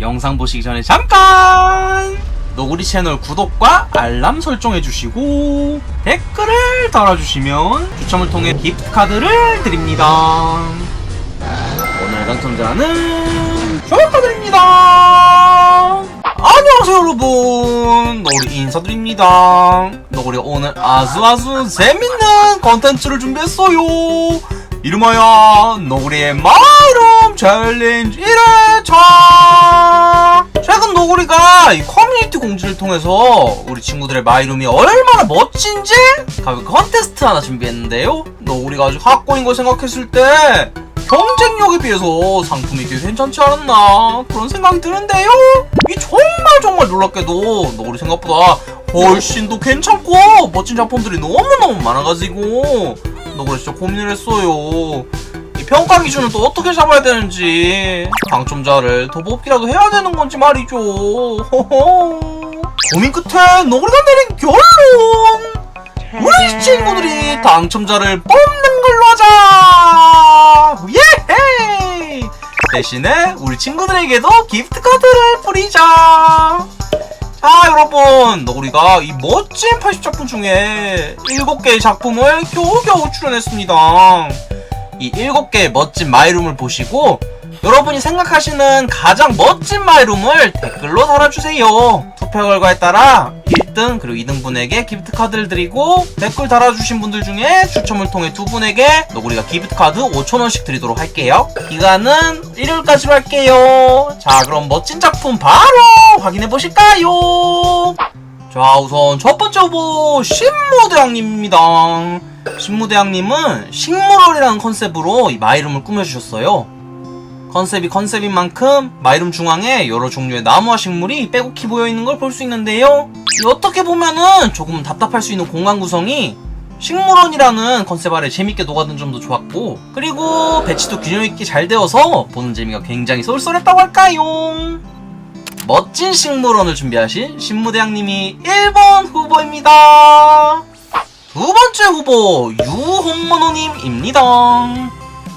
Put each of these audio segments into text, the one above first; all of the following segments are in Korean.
영상 보시기 전에 잠깐 너구리 채널 구독과 알람 설정해주시고 댓글을 달아주시면 추첨을 통해 기프트 카드를 드립니다. 오늘 당첨자는 축하드립니다. 안녕하세요 여러분. 너구리 인사드립니다. 너구리 오늘 아주 재밌는 컨텐츠를 준비했어요 이름하여 너구리의 마이룸 챌린지 1회차 최근 너구리가 이 커뮤니티 공지를 통해서 우리 친구들의 마이룸이 얼마나 멋진지 가볍게 컨테스트 하나 준비했는데요. 너구리가 아주 학고인 걸 생각했을 때 경쟁력에 비해서 상품이 꽤 괜찮지 않았나 그런 생각이 드는데요. 이 정말 정말 놀랍게도 너구리 생각보다 훨씬 더 괜찮고 멋진 작품들이 너무너무 많아가지고 너구리 진짜 고민을 했어요 이 평가 기준을 또 어떻게 잡아야 되는지 당첨자를 더 뽑기라도 해야 되는 건지 말이죠 호호. 고민 끝에 너구리가 내린 결론 우리 친구들이 당첨자를 뽑는 걸로 하자! 예헤이! 대신에 우리 친구들에게도 기프트 카드를 뿌리자! 자, 여러분, 너구리가 이 멋진 80작품 중에 7개의 작품을 겨우겨우 출연했습니다. 이 7개의 멋진 마이룸을 보시고 여러분이 생각하시는 가장 멋진 마이룸을 댓글로 달아주세요. 투표 결과에 따라 1등 그리고 2등분에게 기프트 카드를 드리고 댓글 달아주신 분들 중에 추첨을 통해 두 분에게 너구리가 기프트 카드 5,000원씩 드리도록 할게요. 기간은 일요일까지로 할게요. 자, 그럼 멋진 작품 바로 확인해 보실까요? 자, 우선 첫 번째 후보 신무대왕님입니다. 신무대왕님은 식물원이라는 컨셉으로 이 마이룸을 꾸며주셨어요. 컨셉이 컨셉인 만큼 마이룸 중앙에 여러 종류의 나무와 식물이 빼곡히 보여있는 걸 볼 수 있는데요. 이 어떻게 보면은 조금 답답할 수 있는 공간 구성이 식물원이라는 컨셉 아래 재밌게 녹아든 점도 좋았고 그리고 배치도 균형 있게 잘 되어서 보는 재미가 굉장히 쏠쏠했다고 할까요? 멋진 식물원을 준비하신 신무대왕님이 1번 후보입니다. 두 번째 후보 유홍모노님입니다.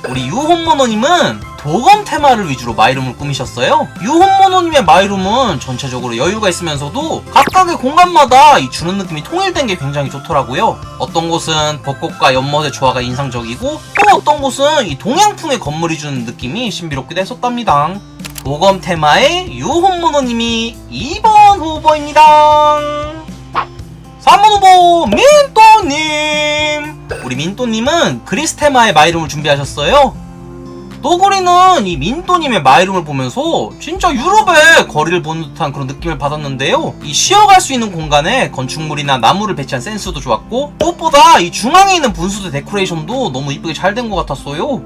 우리 유홍모노님은 도검 테마를 위주로 마이룸을 꾸미셨어요. 유홍모노님의 마이룸은 전체적으로 여유가 있으면서도 각각의 공간마다 이 주는 느낌이 통일된 게 굉장히 좋더라고요. 어떤 곳은 벚꽃과 연못의 조화가 인상적이고 또 어떤 곳은 이 동양풍의 건물이 주는 느낌이 신비롭기도 했었답니다. 도검 테마의 유홍모노님이 2번 후보입니다. 3번 후보 민또님 우리 민또님은 그리스 테마의 마이룸을 준비하셨어요 노구리는 이 민또님의 마이룸을 보면서 진짜 유럽의 거리를 보는 듯한 그런 느낌을 받았는데요 이 쉬어갈 수 있는 공간에 건축물이나 나무를 배치한 센스도 좋았고 무엇보다 이 중앙에 있는 분수대 데코레이션도 너무 이쁘게 잘 된 것 같았어요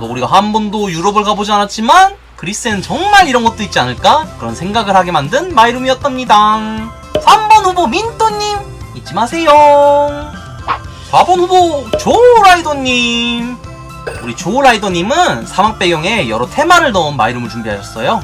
노구리가 한 번도 유럽을 가보지 않았지만 그리스엔 정말 이런 것도 있지 않을까? 그런 생각을 하게 만든 마이룸이었답니다 3번 후보 민또님 잊지 마세요. 4번 후보 조라이더님. 우리 조라이더님은 사막 배경에 여러 테마를 넣은 마이룸을 준비하셨어요.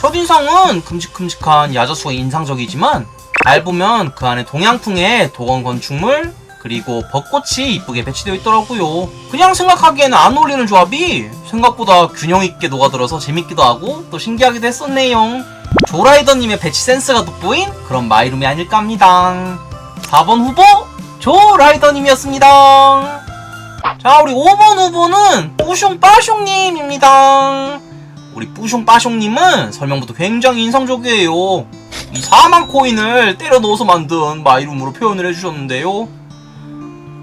첫인상은 큼직큼직한 야자수가 인상적이지만 잘 보면 그 안에 동양풍의 도건 건축물 그리고 벚꽃이 이쁘게 배치되어 있더라고요. 그냥 생각하기에는 안 어울리는 조합이 생각보다 균형 있게 녹아들어서 재밌기도 하고 또 신기하기도 했었네요. 조라이더님의 배치 센스가 돋보인 그런 마이룸이 아닐까 합니다. 4번 후보 조라이더님이었습니다. 자 우리 5번 후보는 뿌숑빠숑님입니다. 우리 뿌숑빠숑님은 설명부터 굉장히 인상적이에요. 이 사망 코인을 때려 넣어서 만든 마이룸으로 표현을 해주셨는데요.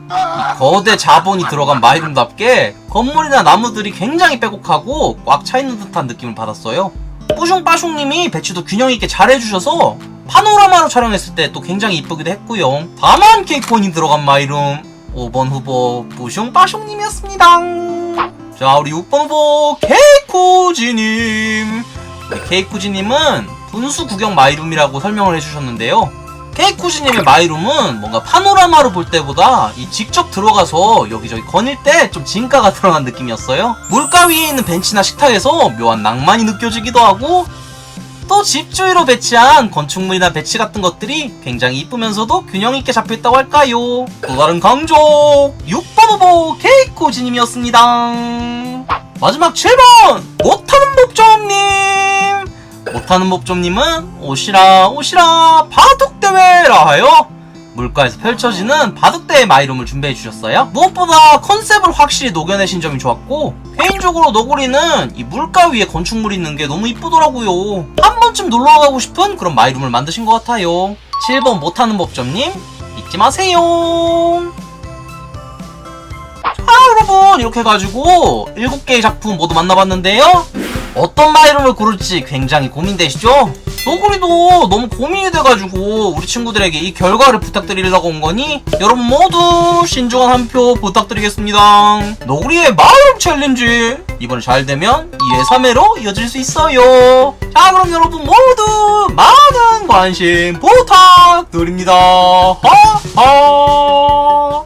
이 거대 자본이 들어간 마이룸답게 건물이나 나무들이 굉장히 빼곡하고 꽉 차있는 듯한 느낌을 받았어요. 뿌숑빠숑님이 배치도 균형 있게 잘 해주셔서 파노라마로 촬영했을 때 또 굉장히 이쁘기도 했고요. 다만 케이콘이 들어간 마이룸 5번 후보 뿌숑빠숑님이었습니다. 자 우리 6번 후보 케이코지님 우리 케이코지님은 분수 구경 마이룸이라고 설명을 해주셨는데요. 케이코지님의 마이룸은 뭔가 파노라마로 볼 때보다 이 직접 들어가서 여기저기 거닐 때 좀 진가가 드러난 느낌이었어요. 물가 위에 있는 벤치나 식탁에서 묘한 낭만이 느껴지기도 하고 또 집주위로 배치한 건축물이나 배치 같은 것들이 굉장히 이쁘면서도 균형 있게 잡혀있다고 할까요? 또 다른 강조 6번 후보 케이코지님이었습니다. 마지막 7번 못하는 목점님 못하는 법점님은 오시라 오시라 바둑대회라 하여 물가에서 펼쳐지는 바둑대회 마이룸을 준비해 주셨어요. 무엇보다 컨셉을 확실히 녹여내신 점이 좋았고 개인적으로 너구리는 이 물가 위에 건축물이 있는 게 너무 이쁘더라고요. 한 번쯤 놀러 가고 싶은 그런 마이룸을 만드신 것 같아요. 7번 못하는 법점님 잊지 마세요. 자 여러분 이렇게 해가지고 7개의 작품 모두 만나봤는데요. 어떤 마이룸을 고를지 굉장히 고민되시죠? 너구리도 너무 고민이 돼가지고 우리 친구들에게 이 결과를 부탁드리려고 온 거니 여러분 모두 신중한 한 표 부탁드리겠습니다. 너구리의 마이룸 챌린지 이번에 잘 되면 2회 3회로 이어질 수 있어요. 자 그럼 여러분 모두 많은 관심 부탁드립니다. 하하